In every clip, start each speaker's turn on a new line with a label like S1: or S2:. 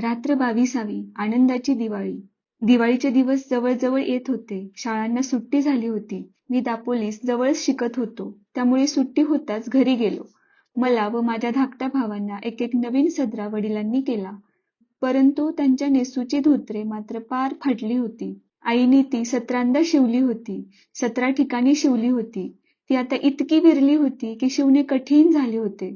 S1: रात्र बावीसावी आनंदाची दिवाळी दिवाळीचे दिवस जवळजवळ येत होते शाळांना सुट्टी झाली होती मी दापोलीस जवळच शिकत होतो त्यामुळे सुट्टी होताच घरी गेलो मला व माझ्या धाकट्या भावांना एक एक नवीन सदरा वडिलांनी केला परंतु त्यांच्या नेसूची धोत्रे मात्र पार फाटली होती आईने ती सतरांदा शिवली होती सतरा ठिकाणी शिवली होती ती आता इतकी विरली होती की शिवणे कठीण झाले होते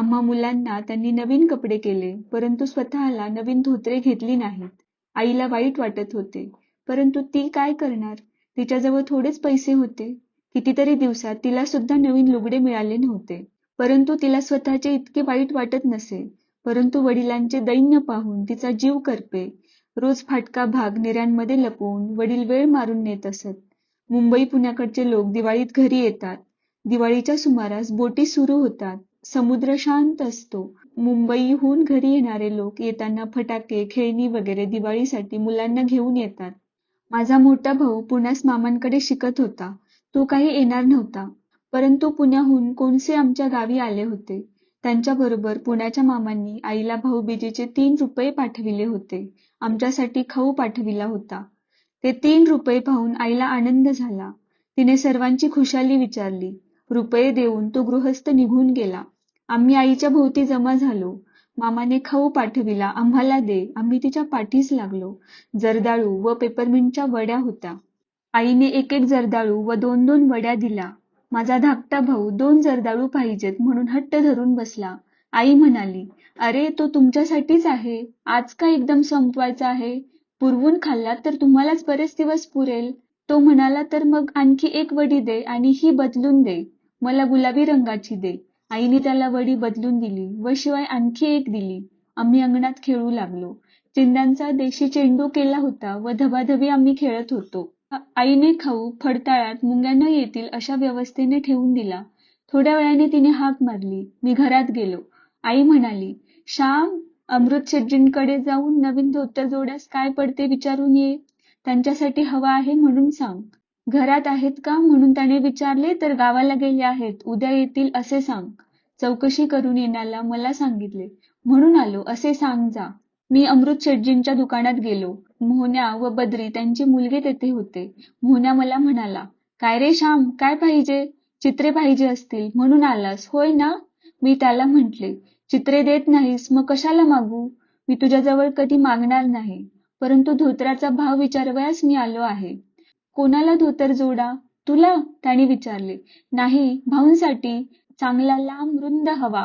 S1: आम्हा मुलांना त्यांनी नवीन कपडे केले परंतु स्वतःला नवीन धोतरे घेतली नाहीत. आईला वाईट वाटत होते. परंतु ती काय करणार? तिच्याजवळ थोडेच पैसे होते. कितीतरी दिवसात तिला सुद्धा नवीन लुगडे मिळाले नव्हते. परंतु तिला स्वतःचे इतके वाईट वाटत नसे. परंतु वडिलांचे दैन्य पाहून तिचा जीव करपे. रोज फाटका भाग निर्यांमध्ये लपवून वडील वेळ मारून नेत असत. मुंबई पुण्याकडचे लोक दिवाळीत घरी येतात. दिवाळीच्या सुमारास बोटी सुरू होतात. समुद्र शांत असतो मुंबईहून घरी येणारे लोक येताना फटाके खेळणी वगैरे दिवाळीसाठी मुलांना घेऊन येतात माझा मोठा भाऊ पुण्यास मामांकडे शिकत होता तो काही येणार नव्हता परंतु पुण्याहून कोणसे आमच्या गावी आले होते त्यांच्याबरोबर पुण्याच्या मामांनी आईला भाऊबीजेचे तीन रुपये पाठविले होते आमच्यासाठी खाऊ पाठविला होता ते तीन रुपये पाहून आईला आनंद झाला तिने सर्वांची खुशाली विचारली रुपये देऊन तो गृहस्थ निघून गेला आम्ही आईच्या भोवती जमा झालो मामाने खाऊ पाठविला आम्हाला दे आम्ही तिच्या पाठीस लागलो जर्दाळू व पेपरमिंटच्या वड्या होत्या आईने एक एक जर्दाळू व दोन दोन वड्या दिला माझा धाकटा भाऊ दोन जर्दाळू पाहिजेत म्हणून हट्ट धरून बसला आई म्हणाली अरे तो तुमच्यासाठीच आहे आज का एकदम संपवायचा आहे पुरवून खाल्ला तर तुम्हालाच बरेच दिवस पुरेल तो म्हणाला तर मग आणखी एक वडी दे आणि ही बदलून दे मला गुलाबी रंगाची दे आईने त्याला वडी बदलून दिली व शिवाय आणखी एक दिली आम्ही अंगणात खेळू लागलो चिंध्यांचा देशी चेंडू केला होता व धबाधबी आम्ही खेळत होतो आईने खाऊ फडताळात मुंग्या न येतील अशा व्यवस्थेने ठेवून दिला थोड्या वेळाने तिने हाक मारली मी घरात गेलो आई म्हणाली श्याम अमृत शेटजींकडे जाऊन नवीन धोतर जोड्यास काय पडते विचारून ये त्यांच्यासाठी हवा आहे म्हणून सांग घरात आहेत का म्हणून त्याने विचारले तर गावाला गेले आहेत उद्या येतील असे सांग चौकशी करून येण्याला मला सांगितले म्हणून आलो असे सांग जा मी अमृत शेटजींच्या दुकानात गेलो मोहन्या व बद्री त्यांचे मुलगे तेथे होते मोहन्या मला म्हणाला काय रे श्याम काय पाहिजे चित्रे पाहिजे असतील म्हणून आलास होय ना मी त्याला म्हटले चित्रे देत नाहीस मग कशाला मागू मी तुझ्याजवळ कधी मागणार नाही परंतु धोत्राचा भाव विचारवयास मी आलो आहे कोणाला धोतर जोडा तुला त्याने विचारले नाही भाऊंसाठी चांगला लांब रुंद हवा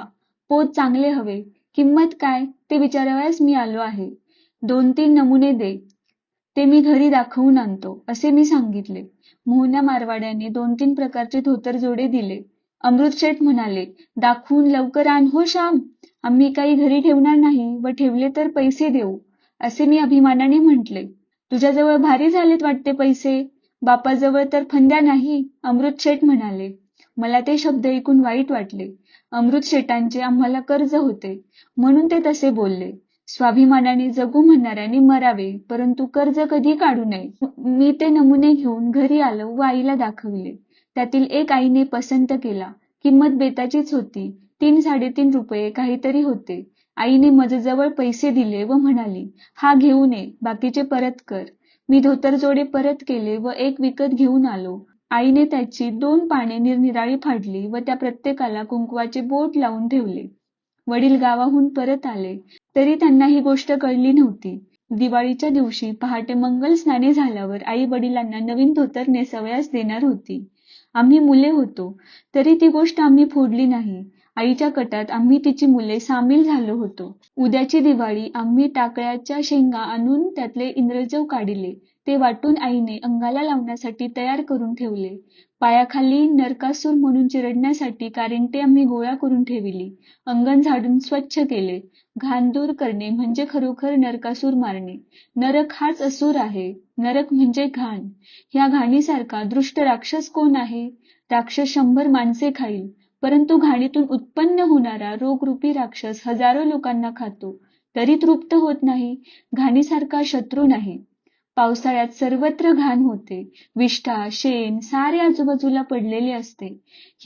S1: पोत चांगले हवे किंमत काय ते विचारावयास मी आलो आहे दोन तीन नमुने दे ते मी घरी दाखवून आणतो असे मी सांगितले मोहना मारवाड्याने दोन तीन प्रकारचे धोतर जोडे दिले अमृतशेठ म्हणाले दाखवून लवकर आण हो श्याम आम्ही काही घरी ठेवणार नाही व ठेवले तर पैसे देऊ असे मी अभिमानाने म्हटले तुझ्याजवळ भारी झालेत वाटते पैसे बापाजवळ तर फंद्या नाही शेठ म्हणाले. मला ते शब्द ऐकून वाईट वाटले. अमृतशेटांचे आम्हाला कर्ज होते, म्हणून ते तसे बोलले. स्वाभिमानाने जगू म्हणणाऱ्याने मरावे, परंतु कर्ज कधी काढू नये. मी ते नमुने घेऊन घरी आलो व आईला दाखवले त्यातील एक आईने पसंत केला. किंमत बेताचीच होती. तीन साडेतीन रुपये काहीतरी होते. आईने मजजवळ पैसे दिले व म्हणाली, हा घेऊ नये बाकीचे परत कर. मी धोतर जोडे परत केले व एक विकत घेऊन आलो आईने त्याची दोन पाने निरनिराळी फाडली व त्या प्रत्येकाला कुंकवाचे बोट लावून ठेवले वडील गावाहून परत आले तरी त्यांना ही गोष्ट कळली नव्हती दिवाळीच्या दिवशी पहाटे मंगल स्नाने झाल्यावर आई वडिलांना नवीन धोतर नेसवयास देणार होती आम्ही मुले होतो तरी ती गोष्ट आम्ही फोडली नाही आईच्या कटात आम्ही तिची मुले सामील झालो होतो उद्याची दिवाळी आम्ही टाकळ्याच्या शेंगा आणून त्यातले इंद्रजव काढले ते वाटून आईने अंगाला लावण्यासाठी तयार करून ठेवले पायाखाली नरकासूर म्हणून चिरडण्यासाठी कारिंटे आम्ही गोळा करून ठेवली अंगण झाडून स्वच्छ केले घाण दूर करणे म्हणजे खरोखर नरकासूर मारणे नरक हाच असूर आहे नरक म्हणजे घाण ह्या घाणीसारखा दृष्ट राक्षस कोण आहे राक्षस शंभर माणसे खाईल परंतु घाणीतून उत्पन्न होणारा रोगरूपी राक्षस हजारो लोकांना खातो तरी तृप्त होत नाही घाणीसारखा शत्रू नाही पावसाळ्यात सर्वत्र घाण होते विष्ठा शेण सारे आजूबाजूला पडलेले असते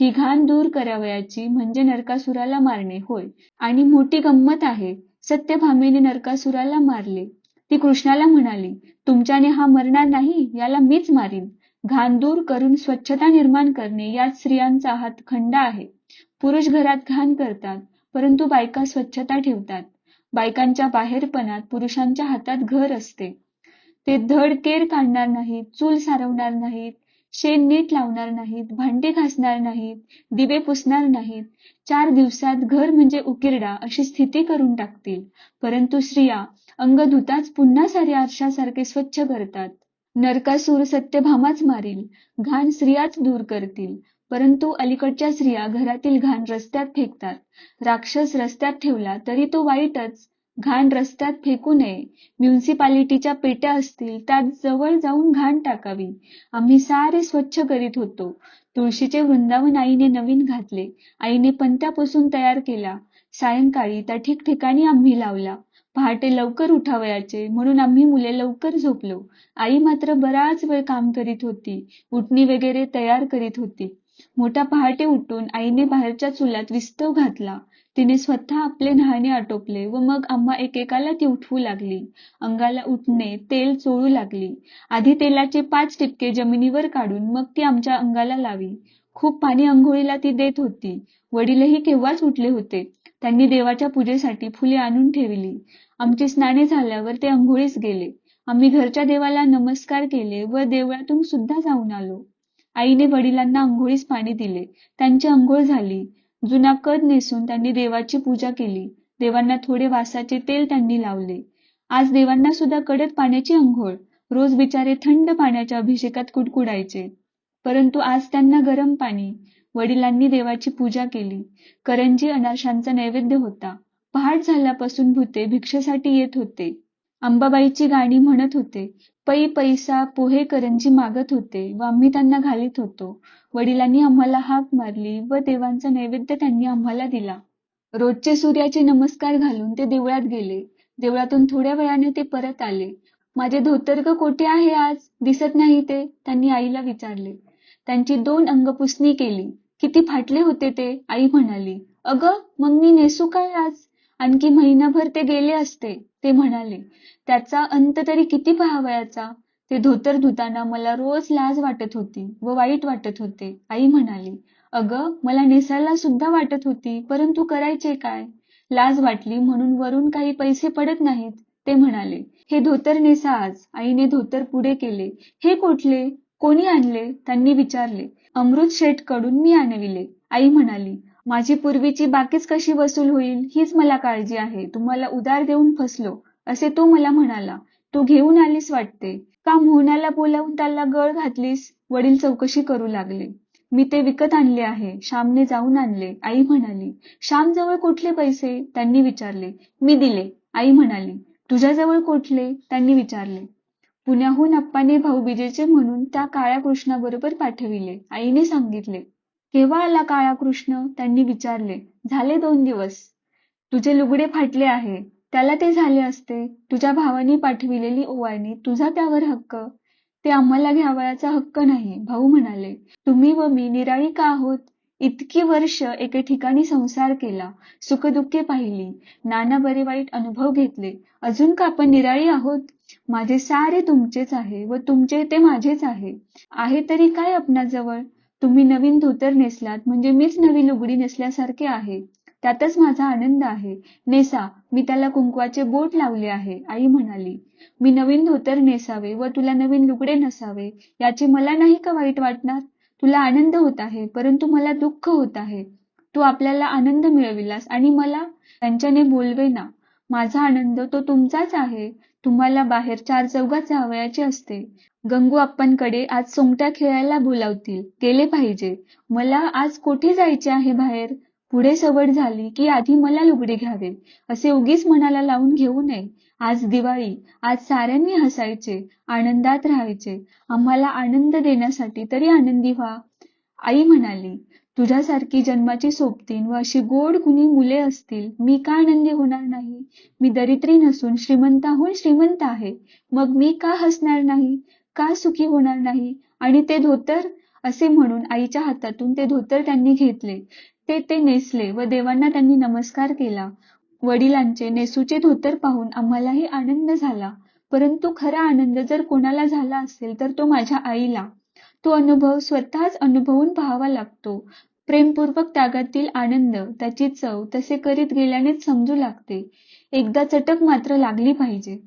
S1: ही घाण दूर करावयाची म्हणजे नरकासुराला मारणे होय आणि मोठी गंमत आहे सत्यभामेने नरकासुराला मारले ती कृष्णाला म्हणाली तुमच्याने हा मरणार नाही याला मीच मारीन घाण दूर करून स्वच्छता निर्माण करणे यात स्त्रियांचा हातखंडा आहे. पुरुष घरात घाण करतात, परंतु बायका स्वच्छता ठेवतात. बायकांच्या बाहेरपणात पुरुषांच्या हातात घर असते. ते धड केर काढणार नाहीत, चूल सारवणार नाहीत, शेण नीट लावणार नाहीत, भांडे घासणार नाहीत, दिवे पुसणार नाहीत. चार दिवसात घर म्हणजे उकिरडा अशी स्थिती करून टाकतील. परंतु स्त्रिया अंग धुताच पुन्हा सारे आरशासारखे स्वच्छ करतात. नरकासूर सत्यभामाच मारील घाण स्त्रियाच दूर करतील परंतु अलीकडच्या स्त्रिया घरातील घाण रस्त्यात फेकतात राक्षस रस्त्यात ठेवला तरी तो वाईटच घाण रस्त्यात फेकू नये म्युन्सिपालिटीच्या पेट्या असतील त्यात जवळ जाऊन घाण टाकावी आम्ही सारे स्वच्छ करीत होतो तुळशीचे वृंदावन आईने नवीन घातले आईने पंत्यापासून तयार केला सायंकाळी त्या ठिकठिकाणी आम्ही लावला पहाटे लवकर उठावयाचे म्हणून आम्ही मुले लवकर झोपलो. आई मात्र बराच वेळ काम करीत होती. उटणी वगैरे तयार करीत होती. मोठा पहाटे उठून आईने बाहेरच्या चुल्यात विस्तव घातला. तिने स्वतः आपले न्हाणे आटोपले व मग आम्हा एकेकाला ती उठवू लागली. अंगाला उठणे तेल चोळू लागली. आधी तेलाचे पाच टिपके जमिनीवर काढून मग ती आमच्या अंगाला लावी. खूप पाणी अंघोळीला ती देत होती. वडीलही केव्हाच उठले होते. त्यांनी देवाच्या पूजेसाठी फुले आणून ठेवली आमचे स्नाने झाल्यावर ते अंघोळीस गेले आम्ही घरच्या देवाला नमस्कार केले व देवळातून सुद्धा जाऊन आलो आईने वडिलांना अंघोळीस पाणी दिले त्यांची अंघोळ झाली जुना कद नेसून त्यांनी देवाची पूजा केली देवांना थोडे वासाचे तेल त्यांनी लावले आज देवांना सुद्धा कडक पाण्याची अंघोळ रोज बिचारे थंड पाण्याच्या अभिषेकात कुडकुडायचे परंतु आज त्यांना गरम पाणी वडिलांनी देवाची पूजा केली. करंजी अनारशांचा नैवेद्य होता. पहाट झाल्यापासून भुते भिक्षेसाठी येत होते. अंबाबाईची गाणी म्हणत होते. पै पैसा पोहे करंजी मागत होते व आम्ही त्यांना घालीत होतो. वडिलांनी आम्हाला हाक मारली व देवांचा नैवेद्य त्यांनी आम्हाला दिला. रोजचे सूर्याचे नमस्कार घालून ते देवळात गेले. देवळातून थोड्या वेळाने ते परत आले. माझे धोतर्ग कोठे आहे आज? दिसत नाही ते. त्यांनी आईला विचारले. त्यांची दोन अंगपुसणी केली. किती फाटले होते ते आई म्हणाली अगं मग मी नेसू काय आज आणखी महिनाभर ते गेले असते ते म्हणाले त्याचा अंत तरी किती पहावयाचा ते धोतर धुताना मला रोज लाज वाटत होती व वाईट वाटत होते आई म्हणाली अगं मला नेसायला सुद्धा वाटत होती परंतु करायचे काय लाज वाटली म्हणून वरून काही पैसे पडत नाहीत ते म्हणाले हे धोतर नेसा आज आईने धोतर पुढे केले हे कोठले कोणी आणले त्यांनी विचारले अमृत शेठ कडून मी आणविले आई म्हणाली माझी पूर्वीची बाकीच कशी वसूल होईल हीच मला काळजी आहे तुम्हाला उदार देऊन फसलो असे तो मला म्हणाला तू घेऊन आलीस वाटते का मोहनाला बोलावून त्याला गळ घातलीस वडील चौकशी करू लागले मी ते विकत आणले आहे श्यामने जाऊन आणले आई म्हणाली श्याम जवळ कुठले पैसे त्यांनी विचारले मी दिले आई म्हणाली तुझ्याजवळ कुठले त्यांनी विचारले पुण्याहून अप्पाने भाऊबीजेचे म्हणून त्या काळ्या कृष्णाबरोबर पाठविले. आईने सांगितले, केव्हा आला काळा कृष्ण? त्यांनी विचारले. झाले दोन दिवस. तुझे लुगडे फाटले आहे. त्याला ते झाले असते. तुझ्या भावाने पाठविलेली ओवाळणी तुझा त्यावर हक्क. ते आम्हाला घ्यावयाचा हक्क नाही. भाऊ म्हणाले. तुम्ही व मी निराळी का आहोत? इतकी वर्ष एके ठिकाणी संसार केला सुखदुःखे पाहिली नाना बरे वाईट अनुभव घेतले अजून का आपण निराळी आहोत माझे सारे तुमचेच आहे व तुमचे ते माझेच आहे आहे तरी काय आपणाजवळ तुम्ही नवीन धोतर नेसलात म्हणजे मीच नवी लुगडी नेसल्यासारखे आहे त्यातच माझा आनंद आहे नेसा मी त्याला कुंकवाचे बोट लावले आहे आई म्हणाली मी नवीन धोतर नेसावे व तुला नवीन लुगडे नसावे याचे मला नाही का वाईट वाटणार तुला आनंद होत आहे परंतु मला दुःख होत आहे तू आपल्याला आनंद मिळविलास आणि मला त्यांच्याने ना, माझा आनंद तो तुमचाच आहे तुम्हाला बाहेर चार चौघात जावयाचे असते गंगू आप्पांकडे आज सोंगट्या खेळायला बोलावतील गेले पाहिजे मला आज कोठे जायचे आहे बाहेर पुढे सवड झाली की आधी मला लुगडे घ्यावे असे उगीच मनाला लावून घेऊ नये आज दिवाळी आज साऱ्यांनी हसायचे आनंदात राहायचे आम्हाला आनंद देण्यासाठी तरी आनंदी व्हा आई म्हणाली तुझ्यासारखी जन्माची सोबतीन व अशी गोड कुणी मुले असतील मी का आनंदी होणार नाही मी दरिद्री नसून श्रीमंताहून श्रीमंत आहे मग मी का हसणार नाही का सुखी होणार नाही आणि ते धोतर असे म्हणून आईच्या हातातून ते धोतर त्यांनी घेतले ते ते नेसले व देवांना त्यांनी नमस्कार केला. वडिलांचे नेसूचे धोतर पाहून आम्हालाही आनंद झाला. परंतु खरा आनंद जर कोणाला झाला असेल तर तो माझ्या आईला. तो अनुभव स्वतःच अनुभवून पाहावा लागतो. प्रेमपूर्वक त्यागातील आनंद, त्याची चव तसे करीत गेल्यानेच समजू लागते. एकदा चटक मात्र लागली पाहिजे.